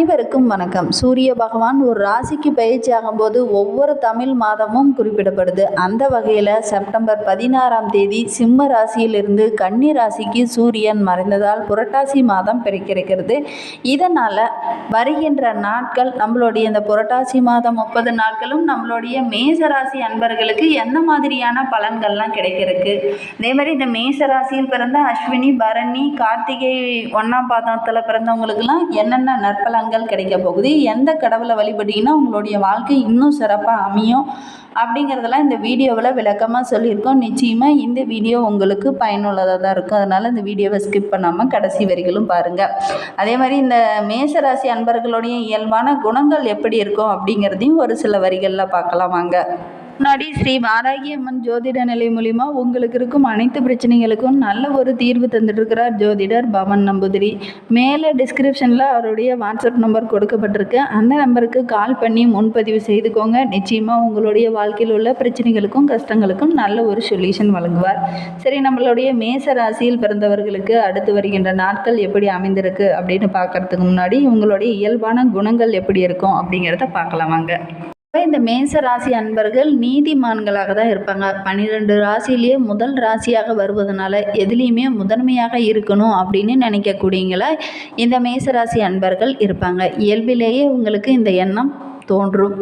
அனைவருக்கும் வணக்கம். சூரிய பகவான் ஒரு ராசிக்கு பயிற்சி ஆகும்போது ஒவ்வொரு தமிழ் மாதமும் குறிப்பிடப்படுது. அந்த வகையில் செப்டம்பர் பதினாறாம் தேதி சிம்ம ராசியிலிருந்து கன்னி ராசிக்கு சூரியன் மறைந்ததால் புரட்டாசி மாதம் பிறக்கிறது இதனால் வருகின்ற நாட்கள் நம்மளுடைய இந்த புரட்டாசி மாதம் முப்பது நாட்களும் நம்மளுடைய மேச ராசி அன்பர்களுக்கு எந்த மாதிரியான பலன்கள்லாம் கிடைக்கிறதுக்கு? அதே மாதிரி இந்த மேச ராசியில் பிறந்த அஸ்வினி பரணி கார்த்திகை ஒன்றாம் பாதத்தில் பிறந்தவங்களுக்கெல்லாம் என்னென்ன பலன்கள் கிடைக்க போகுது. எந்த கடவுளை வழிபட்டீங்கன்னா உங்களுடைய வாழ்க்கை இன்னும் சிறப்பாக அமையும். அப்படிங்கிறதெல்லாம் இந்த வீடியோவில் விளக்கமாக சொல்லியிருக்கோம். நிச்சயமாக இந்த வீடியோ உங்களுக்கு பயனுள்ளதாக தான் இருக்கும். அதனால் இந்த வீடியோவை ஸ்கிப் பண்ணாமல் கடைசி வரிகளும் பாருங்கள் அதே மாதிரி இந்த மேசராசி அன்பர்களுடைய இயல்பான குணங்கள் எப்படி இருக்கும் அப்படிங்கிறதையும் ஒரு சில வரிகளில் பார்க்கலாம் வாங்க. முன்னாடி ஸ்ரீ வாராகி அம்மன் ஜோதிட நிலை மூலிமா உங்களுக்கு இருக்கும் அனைத்து பிரச்சனைகளுக்கும் நல்ல ஒரு தீர்வு தந்துட்டுருக்கிறார் ஜோதிடர் பவன் நம்பூதிரி. மேலே டிஸ்கிரிப்ஷனில் அவருடைய வாட்ஸ்அப் நம்பர் கொடுக்கப்பட்டிருக்கு. அந்த நம்பருக்கு கால் பண்ணி முன்பதிவு செய்துக்கோங்க. நிச்சயமாக உங்களுடைய வாழ்க்கையில் உள்ள பிரச்சனைகளுக்கும் கஷ்டங்களுக்கும் நல்ல ஒரு சொல்யூஷன் வழங்குவார். சரி நம்மளுடைய மேச ராசியில் பிறந்தவர்களுக்கு அடுத்து வருகின்ற நாட்கள் எப்படி அமைந்திருக்கு அப்படின்னு பார்க்கறதுக்கு முன்னாடி உங்களுடைய இயல்பான குணங்கள் எப்படி இருக்கும் அப்படிங்கிறத பார்க்கலாம் வாங்க. இந்த மேச ராசி அன்பர்கள் நீதிமான்களாக தான் இருப்பாங்க. பன்னிரெண்டு ராசியிலேயே முதல் ராசியாக வருவதனால எதுலேயுமே முதன்மையாக இருக்கணும் அப்படின்னு நினைக்கக்கூடியங்களா இந்த மேச ராசி அன்பர்கள் இருப்பாங்க. இயல்பிலேயே உங்களுக்கு இந்த எண்ணம் தோன்றும்.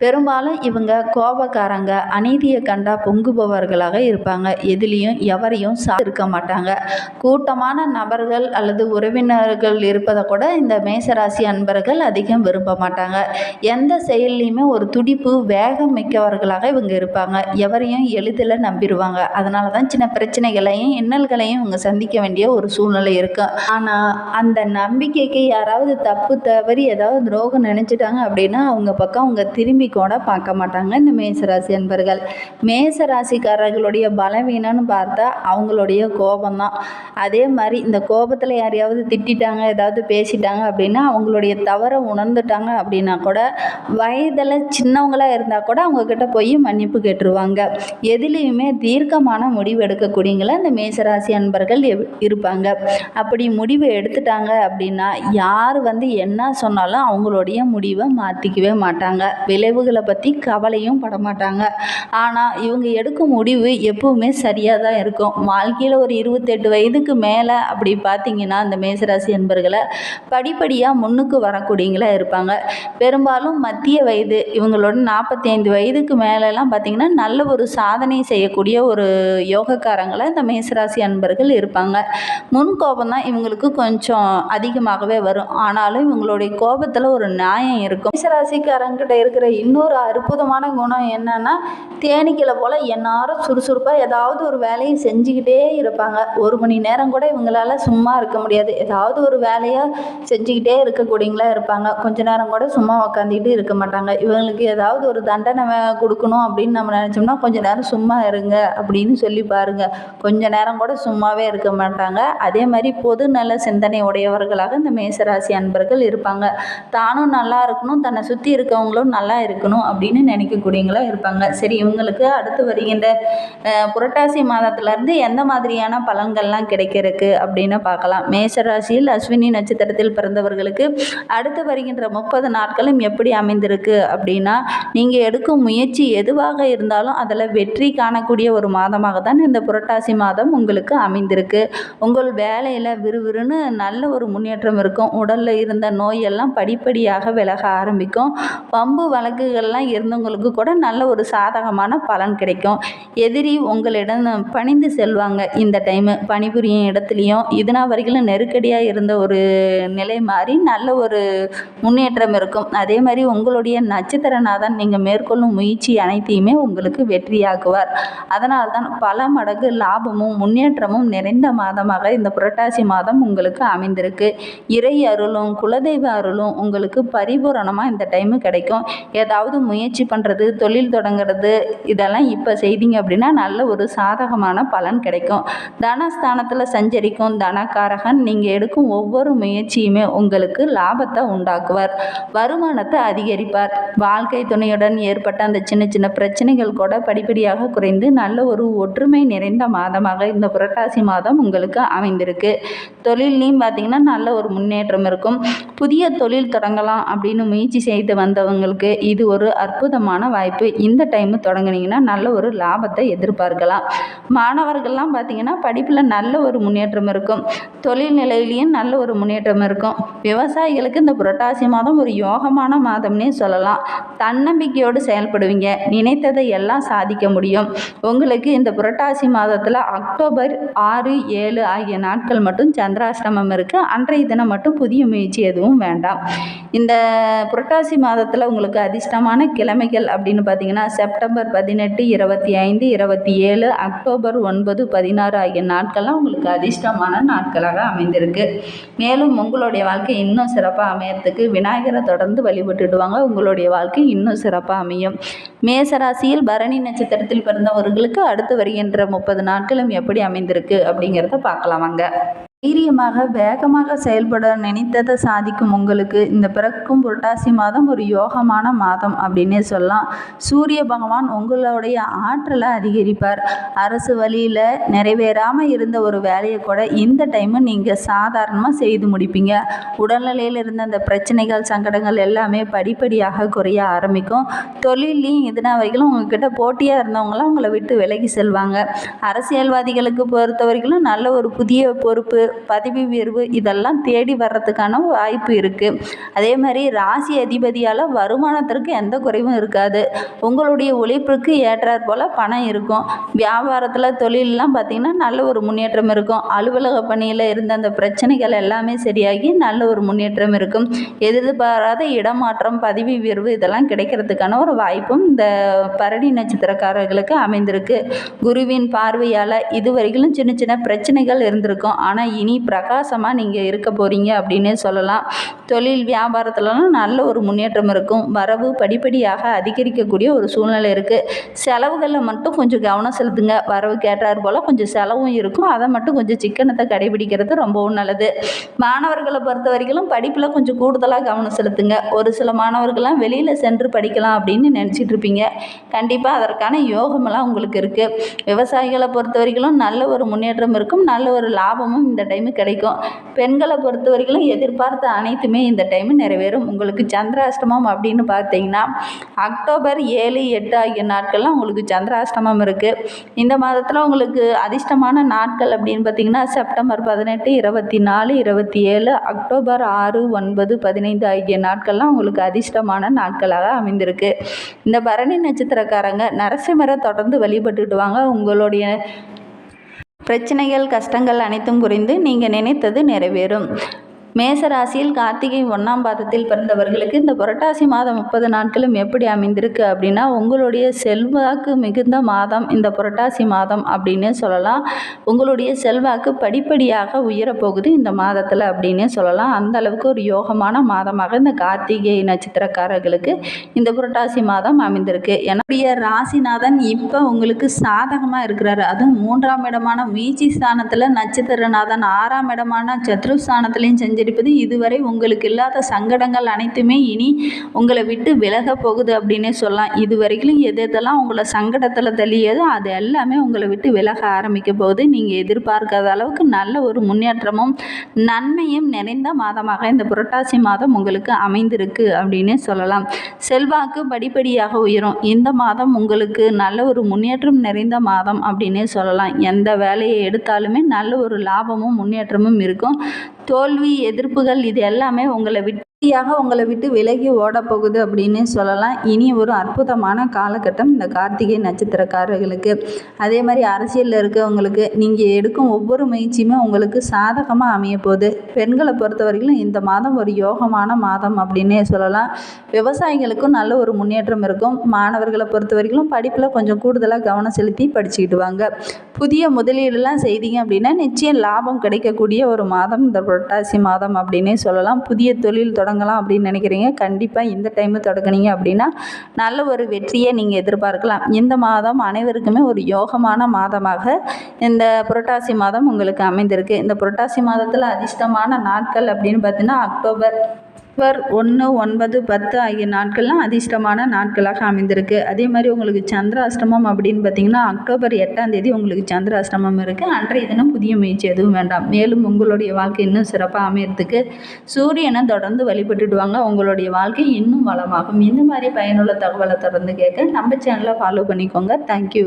பெரும்பாலும் இவங்க கோபக்காரங்க அநீதியை கண்டா பொங்குபவர்களாக இருப்பாங்க. எதிலையும் எவரையும் சா இருக்க மாட்டாங்க. கூட்டமான நபர்கள் அல்லது உறவினர்கள் இருப்பதை கூட இந்த மேசராசி அன்பர்கள் அதிகம் விரும்ப மாட்டாங்க. எந்த செயல்லையுமே ஒரு துடிப்பு வேகம் மிக்கவர்களாக இவங்க இருப்பாங்க. எவரையும் எளிதில் நம்பிடுவாங்க. அதனால தான் சின்ன பிரச்சனைகளையும் இன்னல்களையும் இவங்க சந்திக்க வேண்டிய ஒரு சூழ்நிலை இருக்கும் ஆனால் அந்த நம்பிக்கைக்கு யாராவது தப்பு தவறி ஏதாவது துரோகம் நினச்சிட்டாங்க அப்படின்னா அவங்க பக்கம் அவங்க திரும்பி கூட பார்க்க மாட்டாங்க இந்த மேசராசி அன்பர்கள். மேசராசிக்காரர்களுடைய பலவீனம்னு பார்த்தா அவங்களுடைய கோபம்தான். அதே மாதிரி இந்த கோபத்தில் யாரையாவது திட்டிட்டாங்க ஏதாவது பேசிட்டாங்க அப்படின்னா அவங்களுடைய தவறை உணர்ந்துட்டாங்க அப்படின்னா கூட வயதில் சின்னவங்களாக இருந்தால் கூட அவங்கக்கிட்ட போய் மன்னிப்பு கேட்டுருவாங்க. எதுலேயுமே தீர்க்கமான முடிவு எடுக்கக்கூடியங்கள இந்த மேசராசி அன்பர்கள் எவ்- இருப்பாங்க. அப்படி முடிவு எடுத்துட்டாங்க அப்படின்னா யார் வந்து என்ன சொன்னாலும் அவங்களுடைய முடிவை மாற்றிக்கவே மாட்டாங்க. விளைவுகளை பற்றி கவலையும் பட மாட்டாங்க ஆனால் இவங்க எடுக்கும் முடிவு எப்பவுமே சரியாக தான் இருக்கும். வாழ்க்கையில் ஒரு இருபத்தெட்டு வயதுக்கு மேலே அப்படி பார்த்தீங்கன்னா அந்த மேசராசி என்பர்களை படிப்படியாக முன்னுக்கு வரக்கூடியங்களா இருப்பாங்க. பெரும்பாலும் மத்திய வயது இவங்களோட நாற்பத்தி ஐந்து வயதுக்கு மேலெல்லாம் பார்த்தீங்கன்னா நல்ல ஒரு சாதனை செய்யக்கூடிய ஒரு யோகக்காரங்களை இந்த மேசராசி அன்பர்கள் இருப்பாங்க. முன் கோபம் தான் இவங்களுக்கு கொஞ்சம் அதிகமாகவே வரும். ஆனாலும் இவங்களுடைய கோபத்தில் ஒரு நியாயம் இருக்கும். மேசராசிக்காரங்கிட்ட இருக்கிற இன்னொரு அற்புதமான குணம் என்னென்னா தேனீக்களை போல் எந்நேரம் சுறுசுறுப்பாக ஏதாவது ஒரு வேலையை செஞ்சுக்கிட்டே இருப்பாங்க. ஒரு மணி நேரம் கூட இவங்களால சும்மா இருக்க முடியாது. ஏதாவது ஒரு வேலையாக செஞ்சுக்கிட்டே இருக்கக்கூடியங்களா இருப்பாங்க. கொஞ்ச நேரம் கூட சும்மா உக்காந்துக்கிட்டு இருக்க மாட்டாங்க. இவங்களுக்கு ஏதாவது ஒரு தண்டனை கொடுக்கணும் அப்படின்னு நம்ம நினச்சோம்னா கொஞ்ச நேரம் சும்மா இருங்க அப்படின்னு சொல்லி பாருங்கள் கொஞ்ச நேரம் கூட சும்மாவே இருக்க மாட்டாங்க. அதே மாதிரி பொது நல சிந்தனை உடையவர்களாக இந்த மேசராசி அன்பர்கள் இருப்பாங்க. தானும் நல்லா இருக்கணும். தன்னை சுற்றி இருக்கவங்களும் நல்லா இருக்கணும் அப்படின்னு நினைக்கக்கூடியவங்களா இருப்பாங்க. சரி இவங்களுக்கு அடுத்து வருகின்ற புரட்டாசி மாதத்துலேருந்து எந்த மாதிரியான பலன்கள்லாம் கிடைக்கிறதுக்கு அப்படின்னு பார்க்கலாம். மேசராசியில் அஸ்வினி நட்சத்திரத்தில் பிறந்தவர்களுக்கு அடுத்து வருகின்ற முப்பது நாட்களும் எப்படி அமைந்திருக்கு அப்படின்னா நீங்கள் எடுக்கும் முயற்சி எதுவாக இருந்தாலும் அதில் வெற்றி காணக்கூடிய ஒரு மாதமாக தான் இந்த புரட்டாசி மாதம் உங்களுக்கு அமைந்திருக்கு. உங்கள் வேலையில் விறுவிறுன்னு நல்ல ஒரு முன்னேற்றம் இருக்கும். உடலில் இருந்த நோயெல்லாம் படிப்படியாக விலக ஆரம்பிக்கும். பம்பு வழக்கு வழக்குகள்லாம் இருந்தவங்களுக்கு கூட நல்ல ஒரு சாதகமான பலன் கிடைக்கும். எதிரி உங்களிடம் பணிந்து செல்வாங்க. இந்த டைமு பணிபுரியும் இடத்துலையும் இதனா வரைக்கும் நெருக்கடியாக இருந்த ஒரு நிலை மாறி நல்ல ஒரு முன்னேற்றம் இருக்கும். அதே மாதிரி உங்களுடைய நட்சத்திரநாதன் நீங்கள் மேற்கொள்ளும் முயற்சி அனைத்தையுமே உங்களுக்கு வெற்றியாக்குவார். அதனால் தான் பல மடங்கு லாபமும் முன்னேற்றமும் நிறைந்த மாதமாக இந்த புரட்டாசி மாதம் உங்களுக்கு அமைந்திருக்கு. இறை அருளும் குலதெய்வ அருளும் உங்களுக்கு பரிபூரணமாக இந்த டைமு கிடைக்கும். ஏதாவது முயற்சி பண்ணுறது தொழில் தொடங்குறது இதெல்லாம் இப்போ செய்தீங்க அப்படின்னா நல்ல ஒரு சாதகமான பலன் கிடைக்கும். தனஸ்தானத்தில் சஞ்சரிக்கும் தனக்காரகன் நீங்கள் எடுக்கும் ஒவ்வொரு முயற்சியுமே உங்களுக்கு லாபத்தை உண்டாக்குவார். வருமானத்தை அதிகரிப்பார். வாழ்க்கை துணையுடன் ஏற்பட்ட அந்த சின்ன சின்ன பிரச்சனைகள் கூட படிப்படியாக குறைந்து நல்ல ஒரு ஒற்றுமை நிறைந்த மாதமாக இந்த புரட்டாசி மாதம் உங்களுக்கு அமைந்திருக்கு. தொழிலையும் பார்த்தீங்கன்னா நல்ல ஒரு முன்னேற்றம் இருக்கும். புதிய தொழில் தொடங்கலாம் அப்படின்னு முயற்சி செய்து வந்தவங்களுக்கு இது ஒரு அற்புதமான வாய்ப்பு. இந்த டைமு தொடங்குனீங்கன்னா நல்ல ஒரு லாபத்தை எதிர்பார்க்கலாம். மாணவர்கள்லாம் பார்த்தீங்கன்னா படிப்பில் நல்ல ஒரு முன்னேற்றம் இருக்கும். தொழில் நிலையிலையும் நல்ல ஒரு முன்னேற்றம் இருக்கும். விவசாயிகளுக்கு இந்த புரட்டாசி மாதம் ஒரு யோகமான மாதம்னே சொல்லலாம். தன்னம்பிக்கையோடு செயல்படுவீங்க. நினைத்ததை எல்லாம் சாதிக்க முடியும். உங்களுக்கு இந்த புரட்டாசி மாதத்தில் அக்டோபர் ஆறு ஏழு ஆகிய நாட்கள் மட்டும் சந்திராஷ்டமம் இருக்குது அன்றைய தினம் மட்டும் புதிய முயற்சி எதுவும் வேண்டாம். இந்த புரட்டாசி மாதத்தில் உங்களுக்கு கஷ்டமான கிழமைகள் அப்படின்னு பார்த்தீங்கன்னா செப்டம்பர் பதினெட்டு இருபத்தி ஐந்து இருபத்தி ஏழு அக்டோபர் ஒன்பது பதினாறு ஆகிய நாட்கள்லாம் உங்களுக்கு அதிர்ஷ்டமான நாட்களாக அமைந்திருக்கு. மேலும் உங்களுடைய வாழ்க்கை இன்னும் சிறப்பாக அமையறதுக்கு விநாயகரை தொடர்ந்து வழிபட்டுடுவாங்க. உங்களுடைய வாழ்க்கை இன்னும் சிறப்பாக அமையும். மேசராசியில் பரணி நட்சத்திரத்தில் பிறந்தவர்களுக்கு அடுத்து வருகின்ற முப்பது நாட்களும் எப்படி அமைந்திருக்கு அப்படிங்கிறத பார்க்கலாம் வாங்க. தைரியமாக வேகமாக செயல்பட நினைத்ததை சாதிக்கும் உங்களுக்கு இந்த பிறக்கும் புரட்டாசி மாதம் ஒரு யோகமான மாதம் அப்படின்னே சொல்லலாம். சூரிய பகவான் உங்களுடைய ஆற்றலை அதிகரிப்பார். அரசு வழியில் நிறைவேறாமல் இருந்த ஒரு வேலையை கூட இந்த டைமு நீங்கள் சாதாரணமாக செய்து முடிப்பீங்க. உடல்நிலையில் இருந்த அந்த பிரச்சனைகள் சங்கடங்கள் எல்லாமே படிப்படியாக குறைய ஆரம்பிக்கும். தொழிலையும் இதனா வரைக்கும் உங்ககிட்ட போட்டியாக இருந்தவங்களாம் உங்களை விட்டு விலகி செல்வாங்க. அரசியல்வாதிகளுக்கு பொறுத்த வரைக்கும் நல்ல ஒரு புதிய பொறுப்பு பதவி உயர்வு இதெல்லாம் தேடி வர்றதுக்கான வாய்ப்பு இருக்குது அதே மாதிரி ராசி அதிபதியால் வருமானத்திற்கு எந்த குறைவும் இருக்காது. உங்களுடைய உழைப்புக்கு ஏற்றாற் போல் பணம் இருக்கும். வியாபாரத்தில் தொழிலெலாம் பார்த்திங்கன்னா நல்ல ஒரு முன்னேற்றம் இருக்கும். அலுவலக பணியில் இருந்த அந்த பிரச்சனைகள் எல்லாமே சரியாகி நல்ல ஒரு முன்னேற்றம் இருக்கும். எதிர்பாராத இடமாற்றம் பதவி உயர்வு இதெல்லாம் கிடைக்கிறதுக்கான ஒரு வாய்ப்பும் இந்த பரணி நட்சத்திரக்காரர்களுக்கு அமைந்திருக்கு. குருவின் பார்வையால் இதுவரைக்கும் சின்ன சின்ன பிரச்சனைகள் இருந்திருக்கும். ஆனால் இனி பிரகாசமாக நீங்கள் இருக்க போகிறீங்க அப்படின்னே சொல்லலாம். தொழில் வியாபாரத்துலலாம் நல்ல ஒரு முன்னேற்றம் இருக்கும். வரவு படிப்படியாக அதிகரிக்கக்கூடிய ஒரு சூழ்நிலை இருக்குது செலவுகளில் மட்டும் கொஞ்சம் கவனம் செலுத்துங்க. வரவு கேட்டார் போல் கொஞ்சம் செலவும் இருக்கும். அதை மட்டும் கொஞ்சம் சிக்கனத்தை கடைபிடிக்கிறது ரொம்பவும் நல்லது. மாணவர்களை பொறுத்த வரைக்கும் படிப்பில் கொஞ்சம் கூடுதலாக கவனம் செலுத்துங்க. ஒரு சில மாணவர்கள்லாம் வெளியில் சென்று படிக்கலாம் அப்படின்னு நினச்சிட்டு இருப்பீங்க. கண்டிப்பாக அதற்கான யோகமெல்லாம் உங்களுக்கு இருக்குது விவசாயிகளை பொறுத்த வரைக்கும் நல்ல ஒரு முன்னேற்றம் இருக்கும். நல்ல ஒரு லாபமும் இந்த டைமு கிடைக்கும். பெண்களை பொறுத்த வரைக்கும் எதிர்பார்த்த அனைத்துமே இந்த டைமு நிறைவேறும். உங்களுக்கு சந்திராஷ்டமம் அப்படின்னு பார்த்தீங்கன்னா அக்டோபர் ஏழு எட்டு ஆகிய நாட்கள்லாம் உங்களுக்கு சந்திராஷ்டமம் இருக்குது இந்த மாதத்தில் உங்களுக்கு அதிர்ஷ்டமான நாட்கள் அப்படின்னு பார்த்தீங்கன்னா செப்டம்பர் பதினெட்டு இருபத்தி நாலு இருபத்தி ஏழு அக்டோபர் ஆறு ஒன்பது பதினைந்து ஆகிய நாட்கள்லாம் உங்களுக்கு அதிர்ஷ்டமான நாட்களாக அமைந்திருக்கு. இந்த பரணி நட்சத்திரக்காரங்க நரசிம்மரை தொடர்ந்து வழிபட்டுட்டு வாங்க. உங்களுடைய பிரச்சனைகள் கஷ்டங்கள் அனைத்தும் குறைந்து நீங்கள் நினைத்தது நிறைவேறும். மேசராசியில் கார்த்திகை ஒன்றாம் பாதத்தில் பிறந்தவர்களுக்கு இந்த புரட்டாசி மாதம் முப்பது நாட்களும் எப்படி அமைந்திருக்கு அப்படின்னா உங்களுடைய செல்வாக்கு மிகுந்த மாதம் இந்த புரட்டாசி மாதம் அப்படின்னு சொல்லலாம். உங்களுடைய செல்வாக்கு படிப்படியாக உயரப்போகுது இந்த மாதத்தில் அப்படின்னே சொல்லலாம். அந்த அளவுக்கு ஒரு யோகமான மாதமாக இந்த கார்த்திகை நட்சத்திரக்காரர்களுக்கு இந்த புரட்டாசி மாதம் அமைந்திருக்கு. என்னுடைய ராசிநாதன் இப்போ உங்களுக்கு சாதகமாக இருக்கிறாரு. அதுவும் மூன்றாம் இடமான மீச்சி ஸ்தானத்தில் நட்சத்திரநாதன் ஆறாம் இடமான சத்ருஸ்தானத்துலேயும் செஞ்சு சஞ்சரிப்பது இதுவரை உங்களுக்கு இல்லாத சங்கடங்கள் அனைத்துமே இனி உங்களை விட்டு விலக போகுது அப்படின்னே சொல்லலாம். இது வரைக்கும் எது எதெல்லாம் உங்களை சங்கடத்தில் தள்ளியதோ அது எல்லாமே உங்களை விட்டு விலக ஆரம்பிக்க போகுது. நீங்கள் எதிர்பார்க்காத அளவுக்கு நல்ல ஒரு முன்னேற்றமும் நன்மையும் நிறைந்த மாதமாக இந்த புரட்டாசி மாதம் உங்களுக்கு அமைந்திருக்கு அப்படின்னே சொல்லலாம். செல்வாக்கு படிப்படியாக உயரும். இந்த மாதம் உங்களுக்கு நல்ல ஒரு முன்னேற்றம் நிறைந்த மாதம் அப்படின்னே சொல்லலாம். எந்த வேலையை எடுத்தாலுமே நல்ல ஒரு லாபமும் முன்னேற்றமும் இருக்கும். தோல்வி எதிர்ப்புகள் இது எல்லாமே உங்களை விட் இறுதியாக உங்களை விட்டு விலகி ஓடப்போகுது அப்படின்னு சொல்லலாம். இனி ஒரு அற்புதமான காலகட்டம் இந்த கார்த்திகை நட்சத்திரக்காரர்களுக்கு. அதே மாதிரி அரசியலில் இருக்கவங்களுக்கு நீங்கள் எடுக்கும் ஒவ்வொரு முயற்சியுமே உங்களுக்கு சாதகமாக அமைய போகுது. பெண்களை பொறுத்தவரையிலும் இந்த மாதம் ஒரு யோகமான மாதம் அப்படின்னே சொல்லலாம். விவசாயிகளுக்கும் நல்ல ஒரு முன்னேற்றம் இருக்கும். மாணவர்களை பொறுத்த வரைக்கும் படிப்பில் கொஞ்சம் கூடுதலாக கவனம் செலுத்தி படிச்சுக்கிட்டு வாங்க. புதிய முதலீடுலாம் செய்தீங்க அப்படின்னா நிச்சயம் லாபம் கிடைக்கக்கூடிய ஒரு மாதம். இந்த புரட்டாசி மாதம் அப்படின்னே சொல்லலாம். புதிய தொழில் தொடங்க தொடங்கலாம் அப்படின்னு நினைக்கிறீங்க கண்டிப்பாக இந்த டைமு தொடங்குனீங்க அப்படின்னா நல்ல ஒரு வெற்றியை நீங்கள் எதிர்பார்க்கலாம். இந்த மாதம் அனைவருக்குமே ஒரு யோகமான மாதமாக இந்த புரட்டாசி மாதம் உங்களுக்கு அமைந்திருக்கு. இந்த புரட்டாசி மாதத்தில் அதிர்ஷ்டமான நாட்கள் அப்படின்னு பார்த்தீங்கன்னா அக்டோபர் அக்டோபர் ஒன்று ஒன்பது பத்து ஆகிய நாட்கள்லாம் அதிர்ஷ்டமான நாட்களாக அமைந்திருக்கு. அதே மாதிரி உங்களுக்கு சந்திராஷ்டமம் அப்படின்னு பார்த்தீங்கன்னா அக்டோபர் எட்டாம் தேதி உங்களுக்கு சந்திராஷ்டமம் இருக்குது அன்றைய தினம் புதிய முயற்சி எதுவும் வேண்டாம். மேலும் உங்களுடைய வாழ்க்கை இன்னும் சிறப்பாக அமையறதுக்கு சூரியனை தொடர்ந்து வழிபட்டுடுவாங்க. உங்களுடைய வாழ்க்கை இன்னும் வளமாகும். இந்த மாதிரி பயனுள்ள தகவலை தொடர்ந்து கேட்க நம்ம சேனலை ஃபாலோ பண்ணிக்கோங்க. தேங்க்யூ